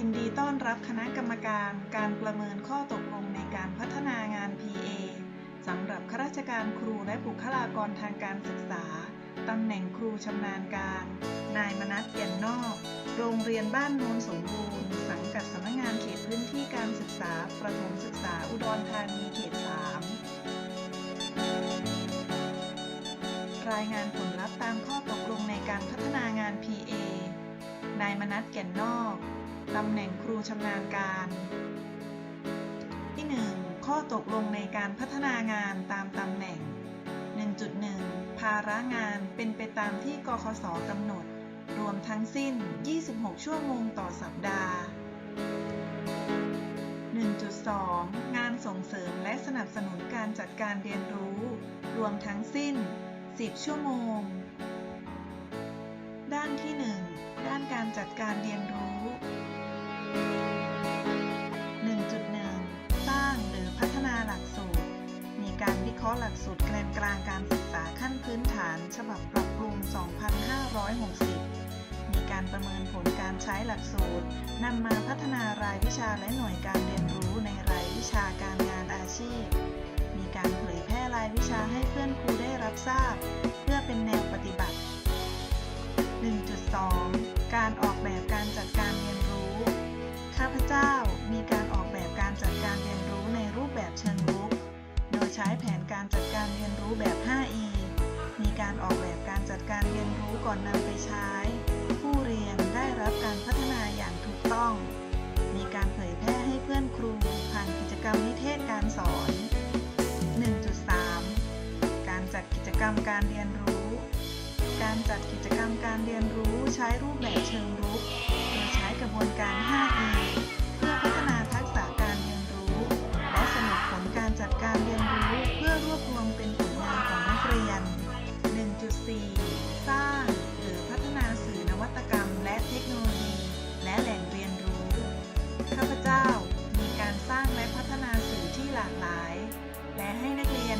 ยินดีต้อนรับคณะกรรมการการประเมินข้อตกลงในการพัฒนางาน PA สำหรับข้าราชการครูและบุคลากรทางการศึกษา ตำแหน่งครูชำนาญการ นายมนัสแก่นนอก โรงเรียนบ้านโนนสมบูรณ์ สังกัดสำนักงานเขตพื้นที่การศึกษา ประถมศึกษาอุดรธานีเขต 3 รายงานผลลัพธ์ตามข้อตกลงในการพัฒนางาน PA นายมนัสแก่นนอกำแหน่งครูชำนาญการ ที่ 1 ข้อตกลงในการพัฒนางานตามตำแหน่ง 1.1 ภาระงานเป็นไปตามที่กคสกำหนด รวมทั้งสิ้น 26 ชั่วโมงต่อสัปดาห์ 1.2 งานส่งเสริมและสนับสนุนการจัดการเรียนรู้ รวมทั้งสิ้น 10 ชั่วโมง ด้านที่ 1 ด้านการจัดการเรียนรู้ 1.1 สร้างหรือพัฒนาหลักสูตร มีการวิเคราะห์หลักสูตรแกนกลางการศึกษาขั้นพื้นฐาน ฉบับปรับปรุง 2560 มีการประเมินผลการใช้หลักสูตรนำมาพัฒนารายวิชาและหน่วยการเรียนรู้ในรายวิชาการงานอาชีพ มีการเผยแพร่รายวิชาให้เพื่อนครูได้รับทราบ เพื่อเป็นแนวปฏิบัติ 1.2 การออกแบบการจัดการ เจ้ามีการออกแบบการจัดการเรียนรู้ในรูปแบบเชิงรุก โดยใช้แผนการจัดการเรียนรู้แบบ 5E มีการออกแบบการจัดการเรียนรู้ก่อนนำไปใช้ ผู้เรียนได้รับการพัฒนาอย่างถูกต้อง มีการเผยแพร่ให้เพื่อนครูผ่านกิจกรรมนิเทศการสอน 1.3 การจัดกิจกรรมการเรียนรู้ การจัดกิจกรรมการเรียนรู้ใช้รูปแบบเชิงรุก โดยใช้กระบวนการ 5E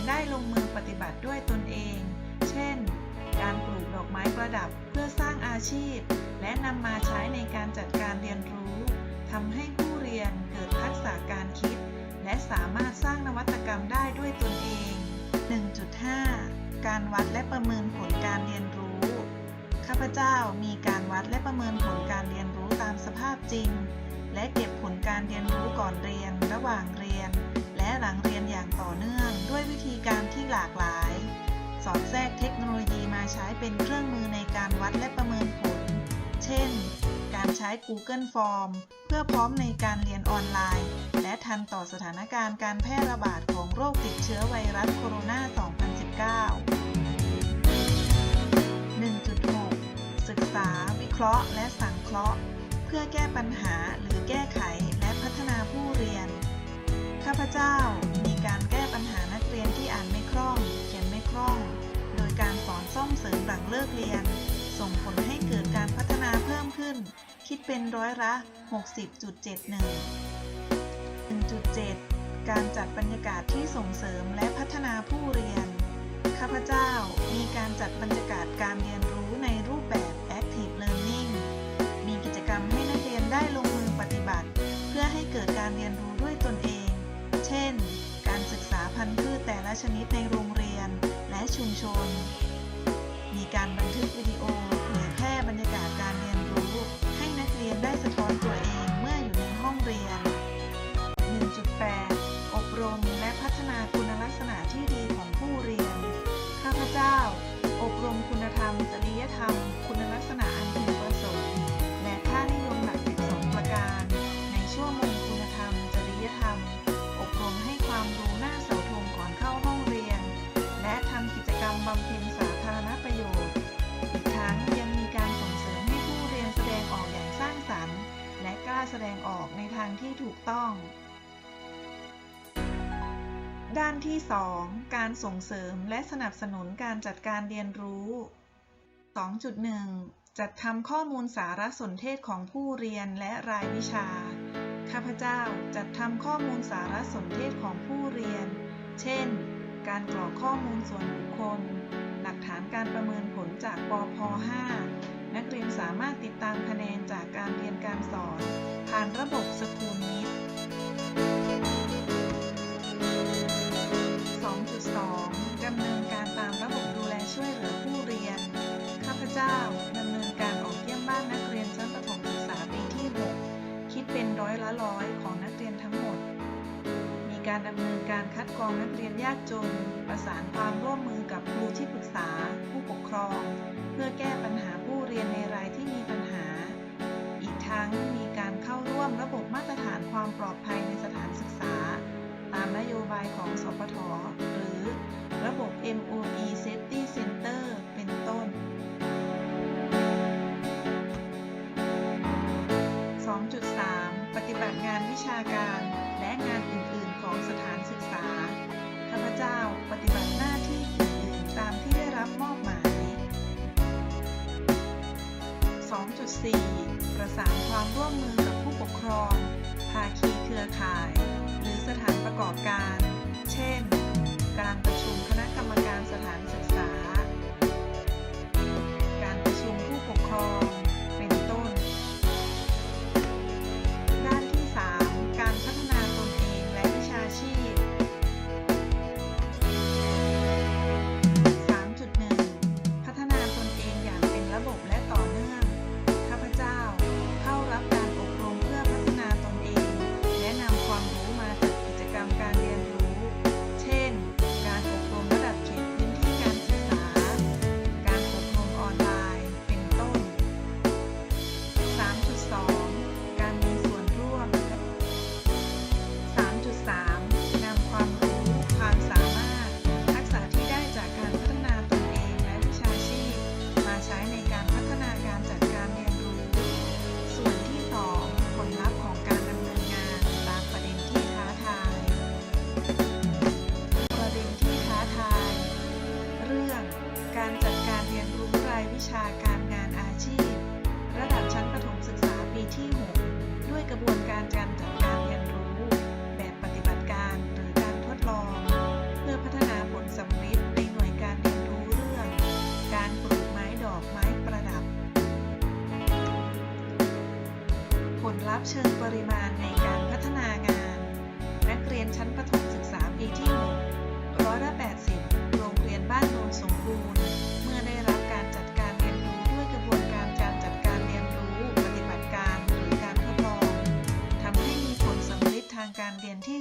ได้ลงมือปฏิบัติด้วยตนเอง เช่น การปลูกดอกไม้ประดับเพื่อสร้างอาชีพ และนำมาใช้ในการจัดการเรียนรู้ทำให้ผู้เรียนเกิดทักษะการคิด และสามารถสร้างนวัตกรรมได้ด้วยตนเอง 1.5 การวัดและประเมินผลการเรียนรู้ ข้าพเจ้ามีการวัดและประเมินผลการเรียนรู้ตามสภาพจริง และเก็บผลการเรียนรู้ก่อนเรียน ระหว่างเรียน และหลังเรียนอย่างต่อเนื่อง หลากหลาย สอดแทรกเทคโนโลยีมาใช้เป็นเครื่องมือในการวัดและประเมินผล เช่น การใช้ Google Form เพื่อพร้อมในการเรียนออนไลน์ และทันต่อสถานการณ์การแพร่ระบาดของโรคติดเชื้อไวรัสโคโรนา 2019 1.6 ศึกษา วิเคราะห์ และสังเคราะห์ เพื่อแก้ปัญหาหรือแก้ไขและพัฒนาผู้เรียน ข้าพเจ้ามีการแก้ปัญหา อ่านไม่คล่อง เขียนไม่คล่อง โดยการสอนซ่อมเสริมหลังเลิกเรียน ส่งผลให้เกิดการพัฒนาเพิ่มขึ้น คิดเป็นร้อยละ 60.71 1.7 การจัดบรรยากาศที่ส่งเสริมและพัฒนาผู้เรียน ข้าพเจ้ามีการจัดบรรยากาศการเรียนรู้ในรูป ชนิดในโรงเรียนและชุมชน มีการบันทึกวิดีโอเผยแพร่บรรยากาศการเรียนรู้ ให้นักเรียนได้สะท้อนตัวเองเมื่ออยู่ในห้องเรียน 1.8 อบรมและพัฒนาคุณลักษณะที่ดีของผู้เรียน ข้าพเจ้า ทางที่ถูกต้อง ด้านที่ 2 การส่งเสริมและสนับสนุนการจัดการเรียนรู้ 2.1 จัดทำข้อมูลสารสนเทศของผู้เรียนและรายวิชา ข้าพเจ้าจัดทำข้อมูลสารสนเทศของผู้เรียน เช่น การกรอกข้อมูลส่วนบุคคล หลักฐานการประเมินผลจากปพ5 สามารถติดตามคะแนนจากการเรียนการสอน ผ่านระบบสกูลมิตร2.2 ดำเนินการตามระบบดูแลช่วยเหลือผู้เรียน ข้าพเจ้าดำเนินการออกเยี่ยมบ้านนักเรียนชั้นประถมศึกษาปีที่ 6 คิดเป็นร้อยละร้อยของนักเรียนทั้งหมด มีการดำเนินการคัดกรองนักเรียนยากจน ประสานความร่วมมือกับครูที่ปรึกษา ผู้ปกครอง เพื่อแก้ปัญหาผู้เรียนในราย ปฏิบัติงานวิชาการและงานอื่น ๆ ของสถานศึกษา ข้าพเจ้าปฏิบัติหน้าที่อื่นๆตามที่ได้รับมอบหมาย 2.4 ประสานความร่วมมือกับผู้ปกครอง ภาคีเครือข่าย หรือสถานประกอบการ เช่น การประชุมคณะกรรมการสถานศึกษา การประชุมผู้ปกครอง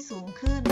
สูงขึ้น